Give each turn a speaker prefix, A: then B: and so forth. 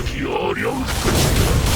A: 능력이 어려운 것이다.